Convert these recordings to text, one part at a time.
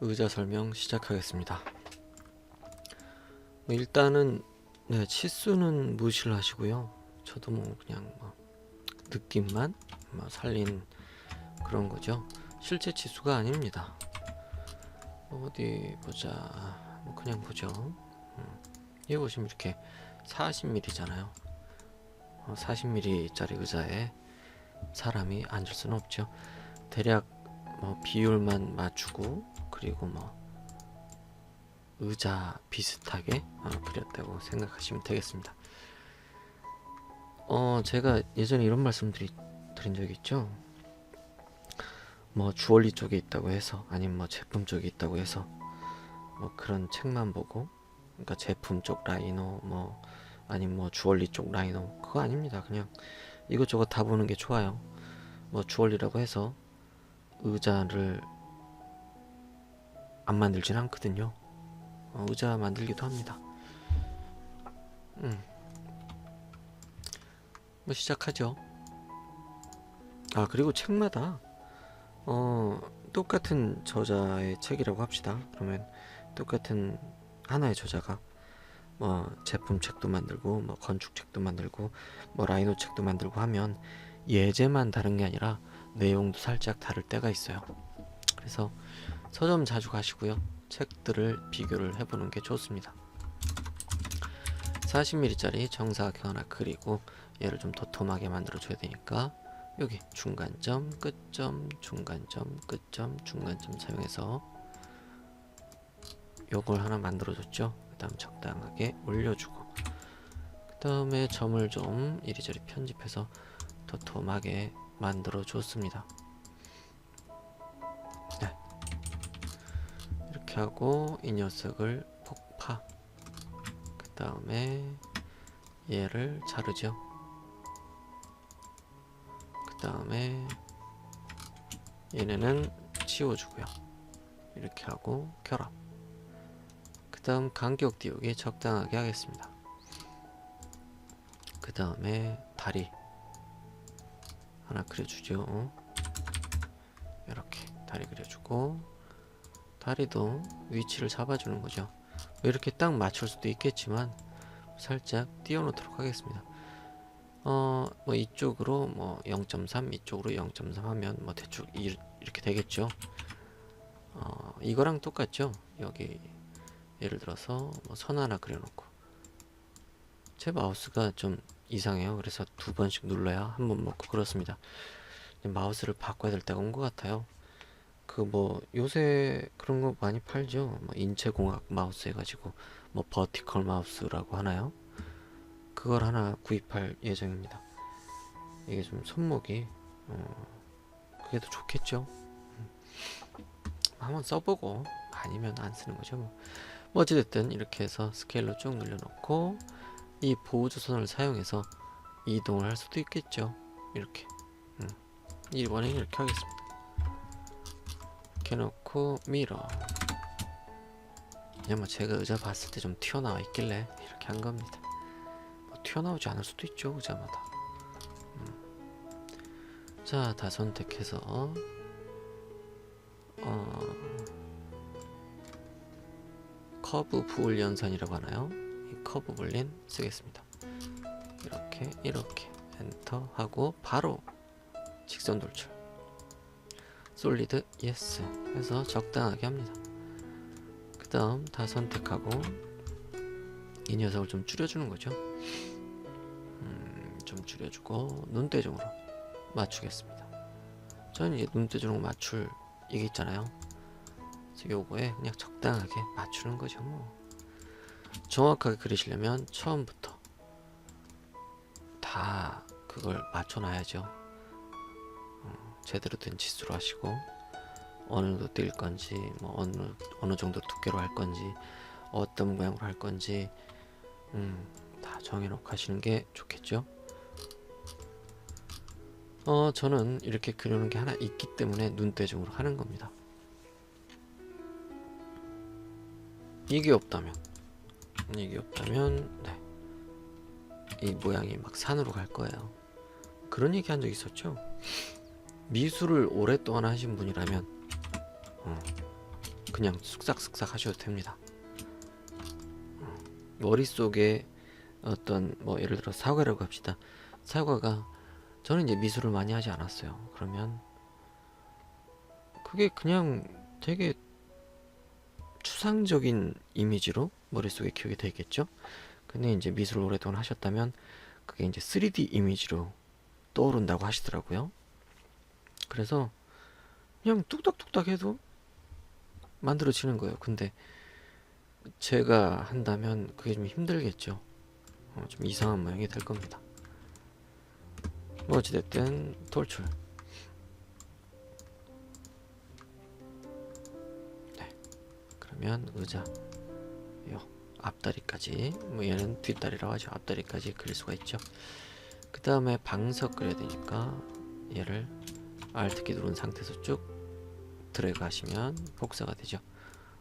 의자 설명 시작하겠습니다. 뭐 일단은 네, 치수는 무시를 하시고요. 저도 뭐 그냥 뭐 느낌만 뭐 살린 그런 거죠. 실제 치수가 아닙니다. 어디 보자. 뭐 그냥 보죠. 음. 여기 보시면 이렇게 40mm잖아요. 40mm짜리 의자에 사람이 앉을 수는 없죠. 대략 뭐 비율만 맞추고 그리고 뭐 의자 비슷하게 어, 그렸다고 생각하시면 되겠습니다. 어 제가 예전에 이런 말씀 드리, 드린 적이 있죠. 뭐 주얼리 쪽에 있다고 해서 아니면 뭐 제품 쪽에 있다고 해서 뭐 그런 책만 보고 그러니까 제품 쪽 라이너 뭐 아니면 뭐 주얼리 쪽 라이너 그거 아닙니다. 그냥 이것저것 다 보는 게 좋아요. 뭐 주얼리라고 해서 의자를 안 만들진 않거든요. 어, 의자 만들기도 합니다. 음. 뭐 시작하죠. 아 그리고 책마다 어 똑같은 저자의 책이라고 합시다. 그러면 똑같은 하나의 저자가 뭐 제품 책도 만들고 뭐 건축 책도 만들고 뭐 라이노 책도 만들고 하면 예제만 다른 게 아니라 내용도 살짝 다를 때가 있어요. 그래서 서점 자주 가시고요. 책들을 비교를 해보는 게 좋습니다. 40mm짜리 정사각형 하나 그리고 얘를 좀 도톰하게 만들어 줘야 되니까 여기 중간점, 끝점, 중간점, 끝점, 중간점 사용해서 요걸 하나 만들어 줬죠. 그 다음 적당하게 올려주고 그 다음에 점을 좀 이리저리 편집해서 도톰하게 만들어 줬습니다. 이렇게 하고 이 녀석을 폭파. 그 다음에 얘를 자르죠. 그 다음에 얘네는 치워주고요. 이렇게 하고 결합. 그 다음 간격 띄우기 적당하게 하겠습니다. 그 다음에 다리 하나 그려주죠. 이렇게 다리 그려주고 다리도 위치를 잡아주는 거죠. 뭐 이렇게 딱 맞출 수도 있겠지만 살짝 띄워놓도록 하겠습니다. 어, 뭐 이쪽으로 뭐 0.3, 이쪽으로 0.3 하면 뭐 대충 이, 이렇게 되겠죠. 어, 이거랑 똑같죠. 여기 예를 들어서 뭐 선 하나 그려놓고 제 마우스가 좀 이상해요. 그래서 두 번씩 눌러야 한 번 먹고 그렇습니다. 마우스를 바꿔야 될 때가 온 것 같아요. 그 뭐 요새 그런 거 많이 팔죠. 뭐 인체공학 마우스 해가지고 뭐 버티컬 마우스라고 하나요? 그걸 하나 구입할 예정입니다. 이게 좀 손목이 어, 그게 더 좋겠죠. 음. 한번 써보고 아니면 안 쓰는 거죠. 뭐, 뭐 어찌됐든 이렇게 해서 스케일로 쭉 늘려놓고 이 보호주선을 사용해서 이동을 할 수도 있겠죠. 이렇게. 음. 이번엔 이렇게 하겠습니다. 이렇게 놓고 미러. 그냥 뭐 제가 의자 봤을 때 좀 튀어나와 있길래 이렇게 한 겁니다. 뭐 튀어나오지 않을 수도 있죠 의자마다. 음. 자, 다 선택해서 어, 커브 부울 연산이라고 하나요? 이 커브 불린 쓰겠습니다. 이렇게 이렇게 엔터 하고 바로 직선 돌출. 솔리드 예스 해서 적당하게 합니다. 그 다음 다 선택하고 이 녀석을 좀 줄여주는 거죠. 음, 좀 줄여주고 눈대중으로 맞추겠습니다. 저는 이제 눈대중으로 맞출 이게 있잖아요. 그래서 요거에 그냥 적당하게 맞추는 거죠. 뭐. 정확하게 그리시려면 처음부터 다 그걸 맞춰놔야죠. 어, 제대로 된 치수로 하시고 어느 정도 뜰 건지 뭐 어느 어느 정도 두께로 할 건지 어떤 모양으로 할 건지 음, 다 정해놓고 하시는 게 좋겠죠. 어 저는 이렇게 그려놓은 게 하나 있기 때문에 눈대중으로 하는 겁니다. 이게 없다면 이게 없다면 네. 이 모양이 막 산으로 갈 거예요. 그런 얘기 한 적 있었죠. 미술을 오랫동안 하신 분이라면 어, 그냥 쓱싹쓱싹 하셔도 됩니다. 어, 머릿속에 어떤 뭐 예를 들어 사과라고 합시다. 사과가 저는 이제 미술을 많이 하지 않았어요. 그러면 그게 그냥 되게 추상적인 이미지로 머릿속에 기억이 되겠죠. 근데 이제 미술을 오랫동안 하셨다면 그게 이제 3D 이미지로 떠오른다고 하시더라고요. 그래서 그냥 뚝딱뚝딱 해도 만들어지는 거예요. 근데 제가 한다면 그게 좀 힘들겠죠. 어, 좀 이상한 모양이 될 겁니다. 뭐 어찌됐든 돌출. 네. 그러면 의자 요 앞다리까지 뭐 얘는 뒷다리라고 하죠. 앞다리까지 그릴 수가 있죠. 그 다음에 방석 그려야 되니까 얘를 Alt키 누른 상태에서 쭉 드래그 하시면 복사가 되죠.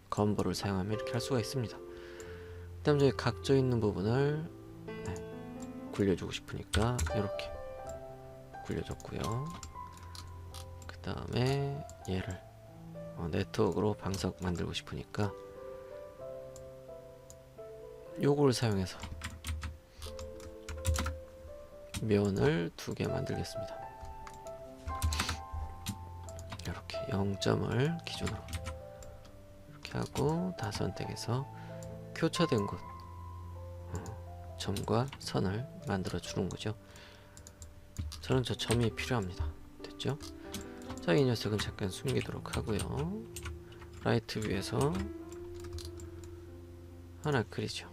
검버를 사용하면 이렇게 할 수가 있습니다. 그 다음 저기 각져 있는 부분을 네, 굴려주고 싶으니까 이렇게 굴려줬고요. 그 다음에 얘를 어, 네트워크로 방석 만들고 싶으니까 요걸 사용해서 면을 두 개 만들겠습니다. 0점을 기준으로 이렇게 하고 다 선택해서 교차된 곳 어, 점과 선을 만들어 주는 거죠. 저는 저 점이 필요합니다. 됐죠? 자, 이 녀석은 잠깐 숨기도록 하고요. 라이트 뷰에서 하나 그리죠.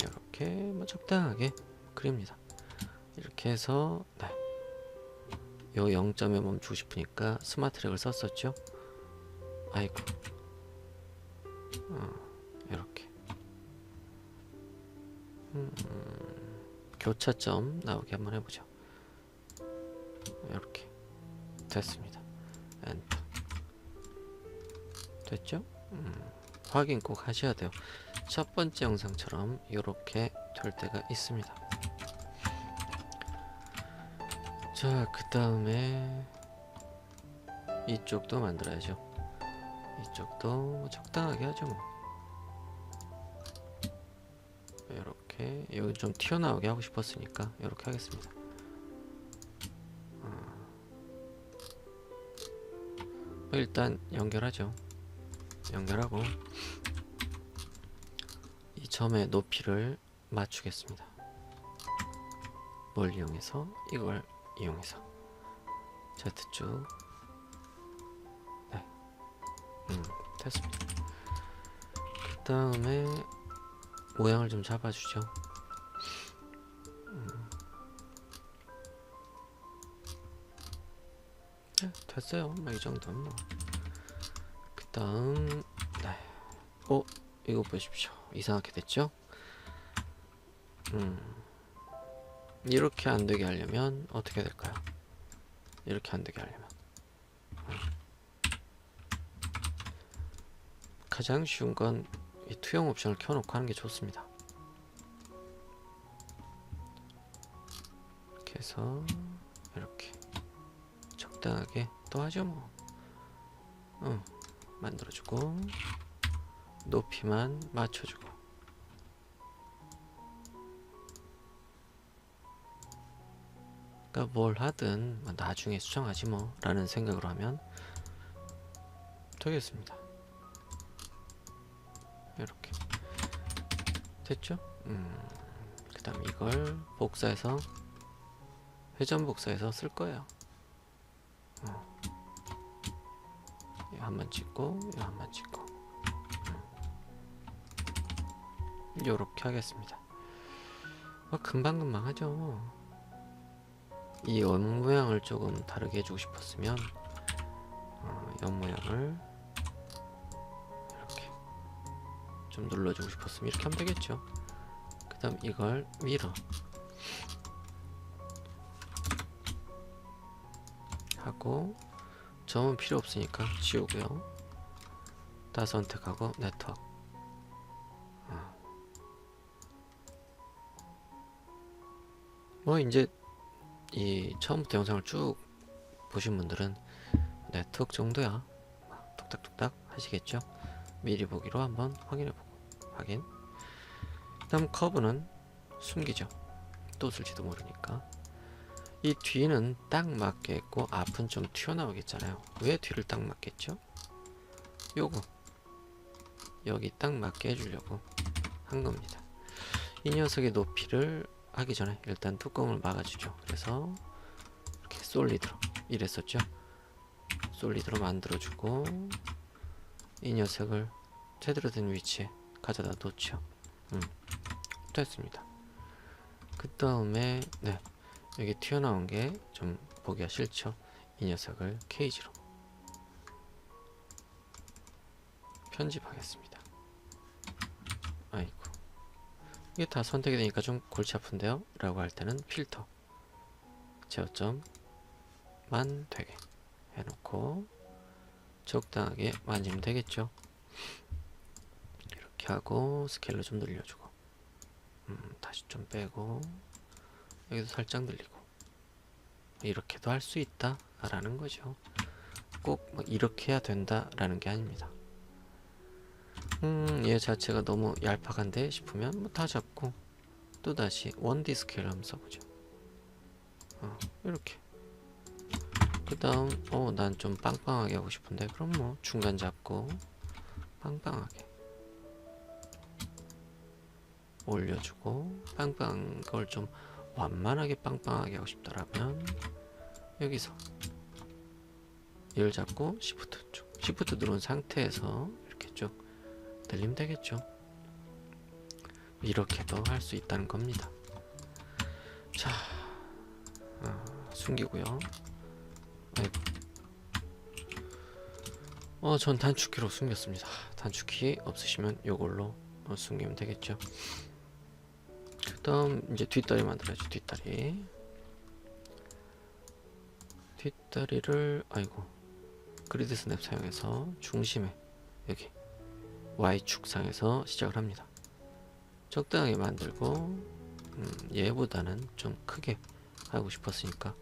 이렇게 뭐 적당하게 그립니다. 이렇게 해서 네. 요 0점에 멈추고 싶으니까 스마트 렉을 썼었죠. 아이고. 어, 이렇게. 음, 교차점 나오게 한번 해보죠. 이렇게 됐습니다. 엔터. 됐죠? 음, 확인 꼭 하셔야 돼요. 첫 번째 영상처럼 이렇게 될 때가 있습니다. 자, 그 다음에 이쪽도 만들어야죠. 이쪽도 뭐 적당하게 하죠 뭐. 이렇게 여기 좀 튀어나오게 하고 싶었으니까 이렇게 하겠습니다. 어. 뭐 일단 연결하죠. 연결하고 이 점의 높이를 맞추겠습니다. 뭘 이용해서 이걸 이용해서 Z쭉 네, 음 됐습니다. 그 다음에 모양을 좀 잡아주죠. 음. 네, 됐어요. 뭐이 정도는 뭐. 그 다음 네. 어 이거 보십시오. 이상하게 됐죠? 음. 이렇게 안 되게 하려면 어떻게 될까요? 이렇게 안 되게 하려면 음. 가장 쉬운 건 이 투영 옵션을 켜놓고 하는 게 좋습니다. 이렇게 해서 이렇게 적당하게 또 하죠 뭐. 어, 만들어주고 높이만 맞춰주고 그러니까 뭘 하든 뭐 나중에 수정하지 뭐 라는 생각으로 하면 되겠습니다 이렇게 됐죠? 음, 그 다음 이걸 복사해서 회전 복사해서 쓸 거예요 어. 한번 찍고 이거 한번 찍고 요렇게 하겠습니다. 어, 금방금방 하죠. 이옆 모양을 조금 다르게 해주고 싶었으면 어, 옆 모양을 이렇게 좀 눌러주고 싶었으면 이렇게 하면 되겠죠. 그 다음 이걸 밀어 하고 점은 필요 없으니까 지우고요. 다 선택하고 네트워크 뭐 이제 이 처음부터 영상을 쭉 보신 분들은 네트워크 정도야 뭐 하시겠죠? 미리 보기로 한번 확인해 보고 확인. 그 다음 커브는 숨기죠. 또 쓸지도 모르니까. 이 뒤는 딱 맞겠고 앞은 좀 튀어나오겠잖아요. 왜 뒤를 딱 맞겠죠? 요거 여기 딱 맞게 해주려고 한 겁니다. 이 녀석의 높이를 하기 전에 일단 뚜껑을 막아주죠. 그래서 이렇게 솔리드로 이랬었죠. 솔리드로 만들어주고 이 녀석을 제대로 된 위치에 가져다 놓죠. 음, 됐습니다. 그 다음에 네 여기 튀어나온 게 좀 보기가 싫죠. 이 녀석을 케이지로 이게 다 선택이 되니까 좀 골치 아픈데요? 라고 할 때는 필터. 제어점만 되게 해놓고 적당하게 만지면 되겠죠? 이렇게 하고 스케일을 좀 늘려주고. 음, 다시 좀 빼고 여기도 살짝 늘리고. 이렇게도 할 수 있다 라는 거죠. 꼭 뭐 이렇게 해야 된다 라는 게 아닙니다 음, 얘 자체가 너무 얄팍한데 싶으면 뭐 다 잡고 또 다시 원디 스케일 한번 써보죠. 어, 이렇게. 그 다음, 어, 난 좀 빵빵하게 하고 싶은데, 그럼 뭐 중간 잡고 빵빵하게 올려주고 빵빵 걸좀 완만하게 빵빵하게 하고 싶다라면 여기서 얘를 잡고 시프트 쭉, 시프트 누른 상태에서 늘리면 되겠죠. 이렇게도 할 수 있다는 겁니다. 자, 아, 숨기고요. 아이고. 어, 전 단축키로 숨겼습니다. 단축키 없으시면 이걸로 어, 숨기면 되겠죠. 그 다음 이제 뒷다리 만들어야죠. 뒷다리. 뒷다리를 아이고 그리드 스냅 사용해서 중심에 여기 Y축상에서 시작을 합니다. 적당하게 만들고 음, 얘보다는 좀 크게 하고 싶었으니까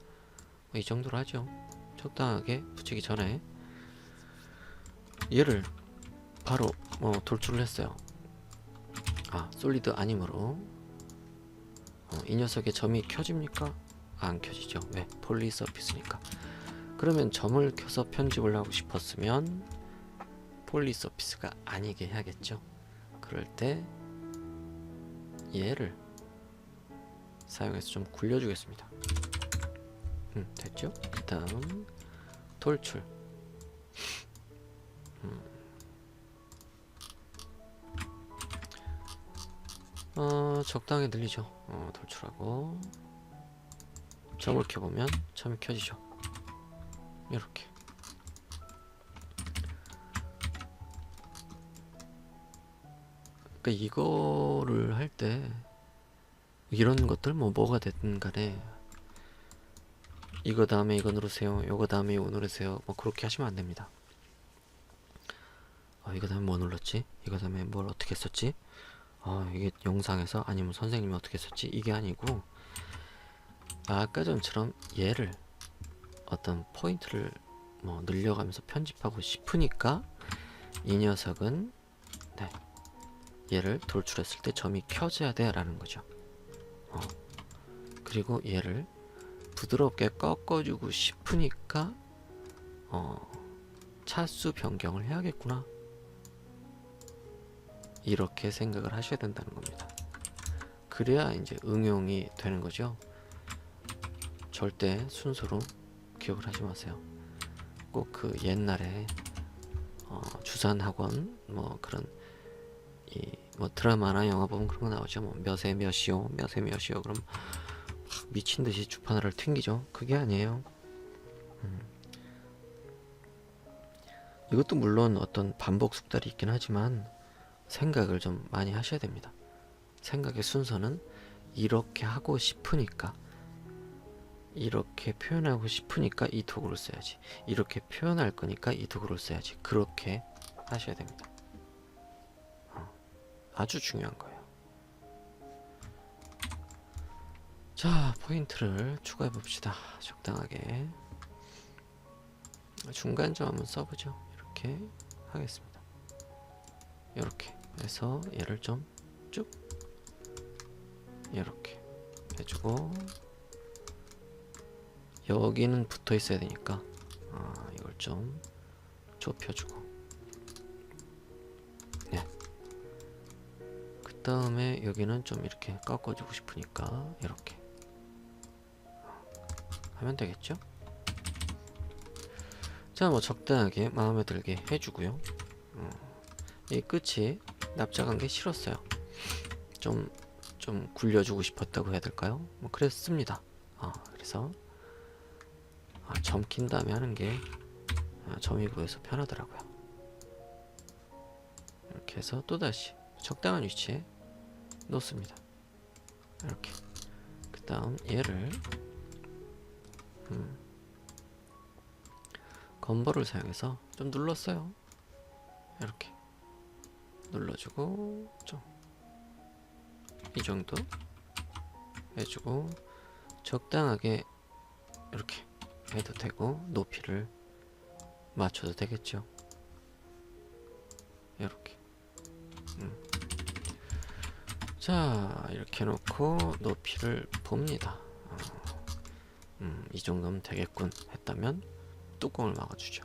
뭐이 정도로 하죠. 적당하게 붙이기 전에 얘를 바로 뭐 돌출을 했어요. 아 솔리드 아니므로 어, 이 녀석의 점이 켜집니까? 안 켜지죠. 왜? 폴리 서피스니까. 그러면 점을 켜서 편집을 하고 싶었으면 폴리 서피스가 아니게 해야겠죠. 그럴 때 얘를 사용해서 좀 굴려주겠습니다. 음, 됐죠? 그 다음 돌출. 음. 어, 적당히 늘리죠. 어, 돌출하고 점을 켜보면 점이 켜지죠. 이렇게. 그러니까 이거를 할 때 이런 것들 뭐 뭐가 됐든 간에 이거 다음에 이거 누르세요. 이거 다음에 이거 누르세요. 뭐 그렇게 하시면 안 됩니다. 어, 이거 다음에 뭐 눌렀지? 이거 다음에 뭘 어떻게 했었지? 어, 이게 영상에서 아니면 선생님이 어떻게 했었지? 이게 아니고 아까 전처럼 얘를 어떤 포인트를 뭐 늘려가면서 편집하고 싶으니까 이 녀석은 네, 얘를 돌출했을 때 점이 켜져야 돼 라는 거죠. 어. 그리고 얘를 부드럽게 꺾어주고 싶으니까 어, 차수 변경을 해야겠구나. 이렇게 생각을 하셔야 된다는 겁니다. 그래야 이제 응용이 되는 거죠. 절대 순서로 기억을 하지 마세요. 꼭 그 옛날에 어, 주산 학원 뭐 그런 이 뭐 드라마나 영화 보면 그런 거 나오죠. 뭐 몇에 몇이요, 몇에 몇이요. 그럼 막 미친 듯이 주판을 튕기죠. 그게 아니에요. 음. 이것도 물론 어떤 반복 숙달이 있긴 하지만 생각을 좀 많이 하셔야 됩니다. 생각의 순서는 이렇게 하고 싶으니까 이렇게 표현하고 싶으니까 이 도구를 써야지. 이렇게 표현할 거니까 이 도구를 써야지. 그렇게 하셔야 됩니다. 아주 중요한 거예요. 자, 포인트를 추가해 봅시다. 적당하게. 중간점 한번 써보죠. 이렇게 하겠습니다. 이렇게 해서 얘를 좀 쭉 이렇게 해주고 여기는 붙어 있어야 되니까 아, 이걸 좀 좁혀주고 다음에 여기는 좀 이렇게 꺾어주고 싶으니까 이렇게 하면 되겠죠? 자, 뭐 적당하게 마음에 들게 해주고요. 어, 이 끝이 납작한 게 싫었어요. 좀, 좀 굴려주고 싶었다고 해야 될까요? 뭐 그랬습니다. 아, 그래서 아, 점킨 다음에 하는 게 아, 점이 보여서 편하더라고요. 이렇게 해서 또다시 적당한 위치에 놓습니다. 이렇게. 그 다음 얘를 음, 건버를 사용해서 좀 눌렀어요. 이렇게 눌러주고 좀 이 정도 해주고 적당하게 이렇게 해도 되고 높이를 맞춰도 되겠죠. 이렇게. 음. 자 이렇게 놓고 높이를 봅니다. 어, 음, 이 정도면 되겠군 했다면 뚜껑을 막아주죠.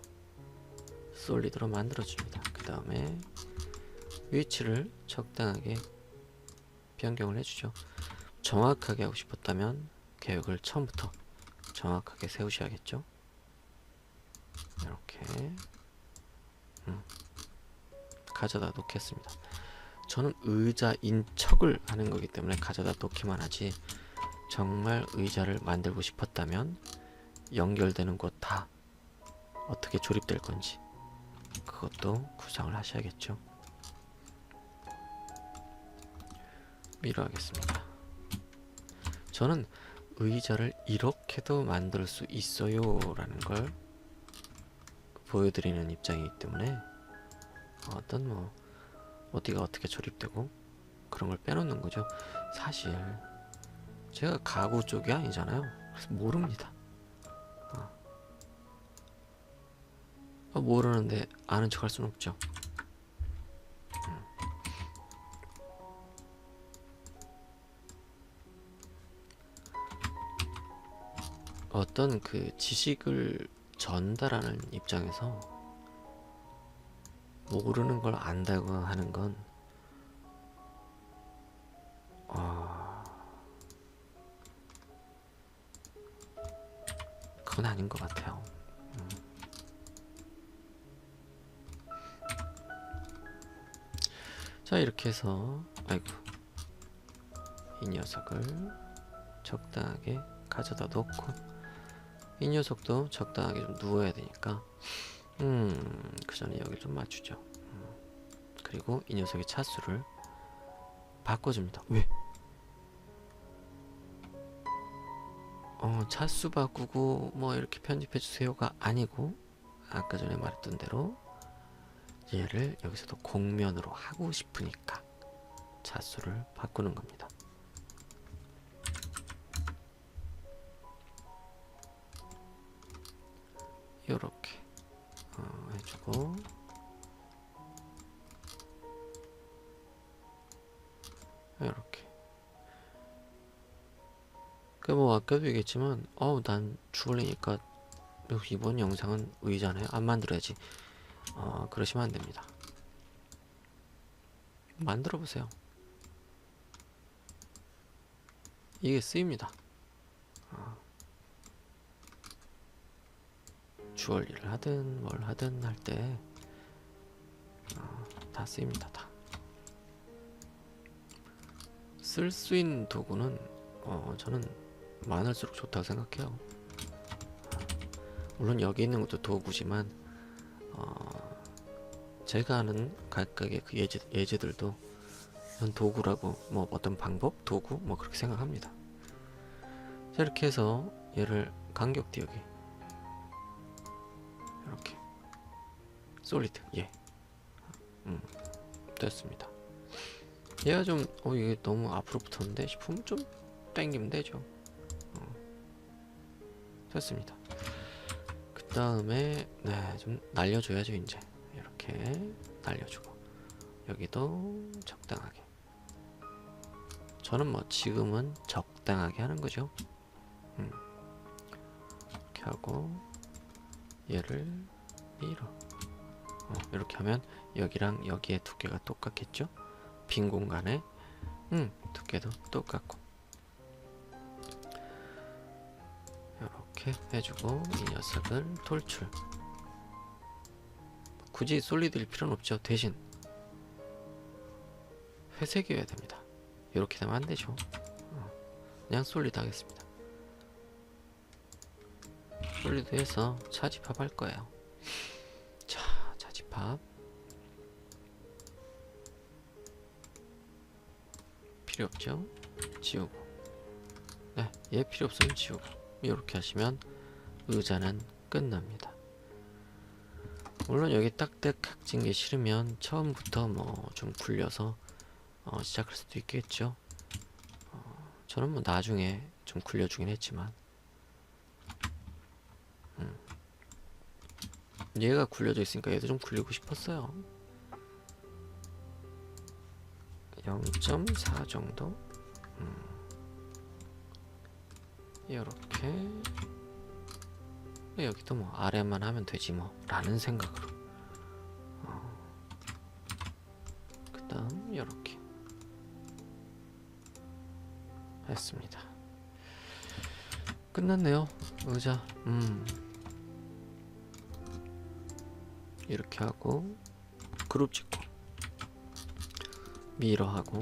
솔리드로 만들어줍니다. 그 다음에 위치를 적당하게 변경을 해주죠. 정확하게 하고 싶었다면 계획을 처음부터 정확하게 세우셔야겠죠. 이렇게 음, 가져다 놓겠습니다. 저는 의자인 척을 하는 거기 때문에 가져다 놓기만 하지 정말 의자를 만들고 싶었다면 연결되는 곳 다 어떻게 조립될 건지 그것도 구상을 하셔야겠죠. 미로 하겠습니다. 저는 의자를 이렇게도 만들 수 있어요 라는 걸 보여드리는 입장이기 때문에 어떤 뭐 어디가 어떻게 조립되고 그런 걸 빼놓는 거죠. 사실 제가 가구 쪽이 아니잖아요. 그래서 모릅니다. 어. 어, 모르는데 아는 척 할 수는 없죠. 음. 어떤 그 지식을 전달하는 입장에서 모르는 걸 안다고 하는 건 어... 그건 아닌 것 같아요. 음. 자 이렇게 해서 아이고 이 녀석을 적당하게 가져다 놓고 이 녀석도 적당하게 좀 누워야 되니까 음, 그 전에 여기 좀 맞추죠. 음, 그리고 이 녀석의 차수를 바꿔줍니다. 왜? 어, 차수 바꾸고 뭐 이렇게 편집해 주세요가 아니고 아까 전에 말했던 대로 얘를 여기서도 공면으로 하고 싶으니까 차수를 바꾸는 겁니다. 요렇게 어, 해주고. 이렇게. 그뭐 아까도 얘기했지만 어우 난 주얼리니까 이번 영상은 의잖아요 안 만들어야지. 어, 그러시면 안 됩니다. 만들어 보세요. 이게 쓰입니다. 어. 주얼리를 하든 뭘 하든 할 때 다 쓰입니다 다. 쓸 수 있는 도구는 어, 저는 많을수록 좋다고 생각해요. 물론 여기 있는 것도 도구지만 어, 제가 아는 각각의 그 예제, 예제들도 이건 도구라고 뭐 어떤 방법, 도구 뭐 그렇게 생각합니다. 자 이렇게 해서 얘를 간격 띄우기 이렇게. 솔리드 예. 음, 됐습니다. 얘가 좀 어 이게 너무 앞으로 붙었는데 싶으면 좀 당기면 되죠. 어, 됐습니다. 그 다음에 네 좀 날려줘야죠 이제. 이렇게 이렇게 날려주고. 여기도 적당하게. 저는 뭐 지금은 적당하게 하는 거죠. 음. 이렇게 하고 얘를 밀어 어, 이렇게 하면 여기랑 여기의 두께가 똑같겠죠? 빈 공간에 음 두께도 똑같고. 이렇게 해주고 이 녀석을 돌출. 굳이 솔리드일 필요는 없죠. 대신 회색이어야 됩니다. 이렇게 되면 안 되죠. 어, 그냥 솔리드 하겠습니다 솔리드에서 차집합 할 거예요. 자 차집합. 필요 없죠? 지우고. 네, 얘 필요 없으면 지우고. 이렇게 하시면 의자는 끝납니다. 물론 여기 딱딱각 찐게 싫으면 처음부터 뭐 좀 굴려서 어, 시작할 수도 있겠죠? 어, 저는 뭐 나중에 좀 굴려주긴 했지만 얘가 굴려져 있으니까 얘도 좀 굴리고 싶었어요. 0.4 정도? 음. 이렇게. 여기도 뭐 아래만 하면 되지 뭐 라는 생각으로. 어. 그 다음 이렇게. 했습니다. 끝났네요 의자. 음 이렇게 하고 그룹 찍고 미러 하고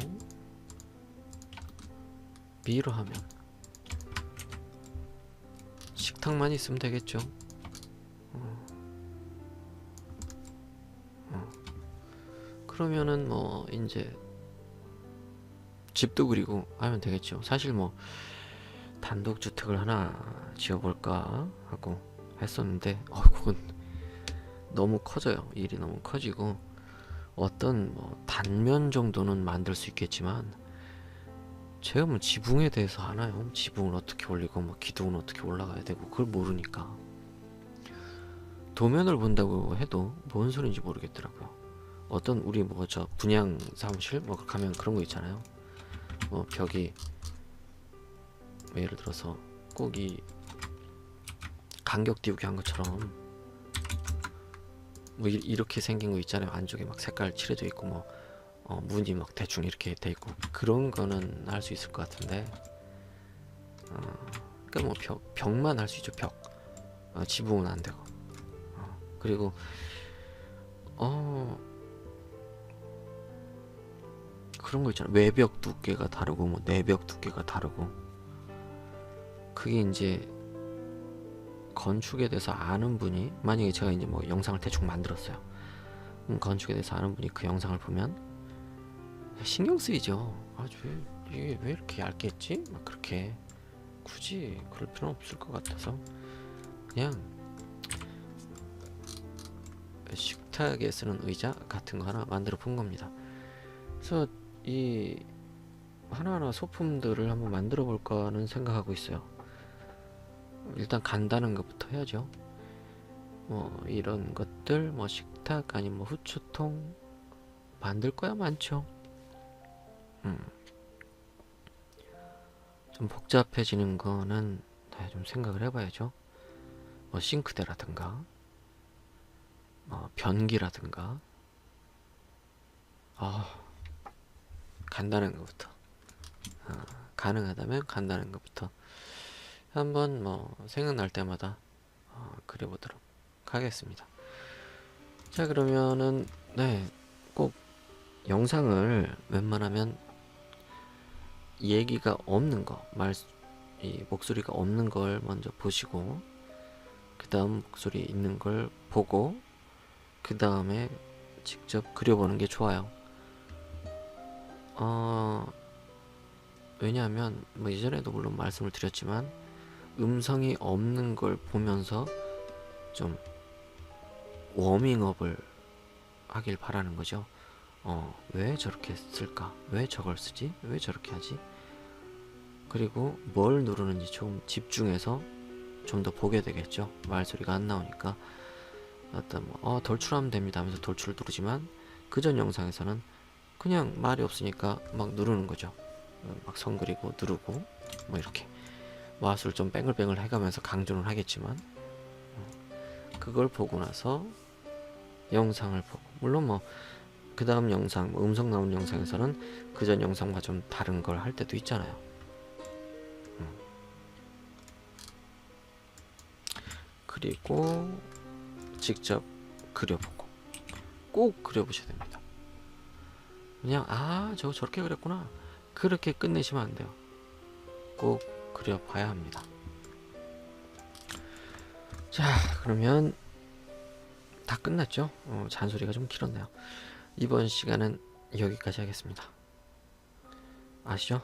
미러 하면 식탁만 있으면 되겠죠. 어. 어. 그러면은 뭐 이제 집도 그리고 하면 되겠죠. 사실 뭐 단독 주택을 하나 지어볼까 하고 했었는데 어 그건 너무 커져요. 일이 너무 커지고 어떤 뭐 단면 정도는 만들 수 있겠지만 제가 뭐 지붕에 대해서 하나요? 지붕을 어떻게 올리고 뭐 기둥은 어떻게 올라가야 되고 그걸 모르니까 도면을 본다고 해도 뭔 소리인지 모르겠더라고요. 어떤 우리 뭐 저 분양 사무실 뭐 가면 그런 거 있잖아요. 뭐 벽이 뭐 예를 들어서 꼭이 간격 띄우기 한 것처럼 뭐 이- 이렇게 생긴 거 있잖아요. 안쪽에 막 색깔 칠해져 있고 뭐 어, 문이 막 대충 이렇게 돼 있고. 그런 거는 할 수 있을 것 같은데. 어, 그러니까 뭐 벽, 벽만 할 수 있죠 벽. 어, 지붕은 안 되고. 어, 그리고 어 그런 거 있잖아. 외벽 두께가 다르고 뭐 내벽 두께가 다르고. 그게 이제 건축에 대해서 아는 분이 만약에 제가 이제 뭐 영상을 대충 만들었어요 음, 건축에 대해서 아는 분이 그 영상을 보면 신경 쓰이죠. 아주 왜, 이게 왜 이렇게 얇게 했지? 막 그렇게 굳이 그럴 필요는 없을 것 같아서 그냥 식탁에 쓰는 의자 같은 거 하나 만들어 본 겁니다. 그래서 이 하나하나 소품들을 한번 만들어 볼까 하는 생각하고 있어요. 일단 간단한 것부터 해야죠. 뭐 이런 것들, 뭐 식탁 아니면 뭐 후추통 만들 거야 많죠. 음. 좀 복잡해지는 거는 네, 좀 생각을 해봐야죠. 뭐 싱크대라든가, 어, 변기라든가, 아 간단한 것부터 어, 가능하다면 간단한 것부터 한번 뭐 생각날 때마다 어, 그려보도록 하겠습니다. 자 그러면은 네꼭 영상을 웬만하면 얘기가 없는 거, 말, 이 목소리가 없는 걸 먼저 보시고, 그 다음 목소리 있는 걸 보고, 그 다음에 직접 그려보는 게 좋아요. 어, 왜냐하면, 뭐 이전에도 물론 말씀을 드렸지만, 음성이 없는 걸 보면서 좀 워밍업을 하길 바라는 거죠. 어, 왜 저렇게 쓸까? 왜 저걸 쓰지? 왜 저렇게 하지? 그리고 뭘 누르는지 좀 집중해서 좀 더 보게 되겠죠. 말소리가 안 나오니까. 어떤 뭐 어, 돌출하면 됩니다 하면서 돌출을 누르지만 그 전 영상에서는 그냥 말이 없으니까 막 누르는 거죠. 어, 막선 그리고 누르고 뭐 이렇게 마우스를 좀 뱅글뱅글 해가면서 강조는 하겠지만 어, 그걸 보고 나서 영상을 보고 물론 뭐 그 다음 영상 뭐 음성 나온 영상에서는 그 전 영상과 좀 다른 걸 할 때도 있잖아요. 음. 그리고 직접 그려보고 꼭 그려보셔야 됩니다. 그냥 아 저거 저렇게 그렸구나 그렇게 끝내시면 안 돼요. 꼭 그려봐야 합니다. 자 그러면 다 끝났죠? 어, 잔소리가 좀 길었네요. 이번 시간은 여기까지 하겠습니다. 아시죠?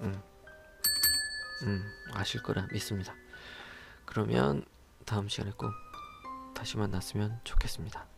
음, 음 아실 거라 믿습니다. 그러면 다음 시간에 꼭 다시 만났으면 좋겠습니다.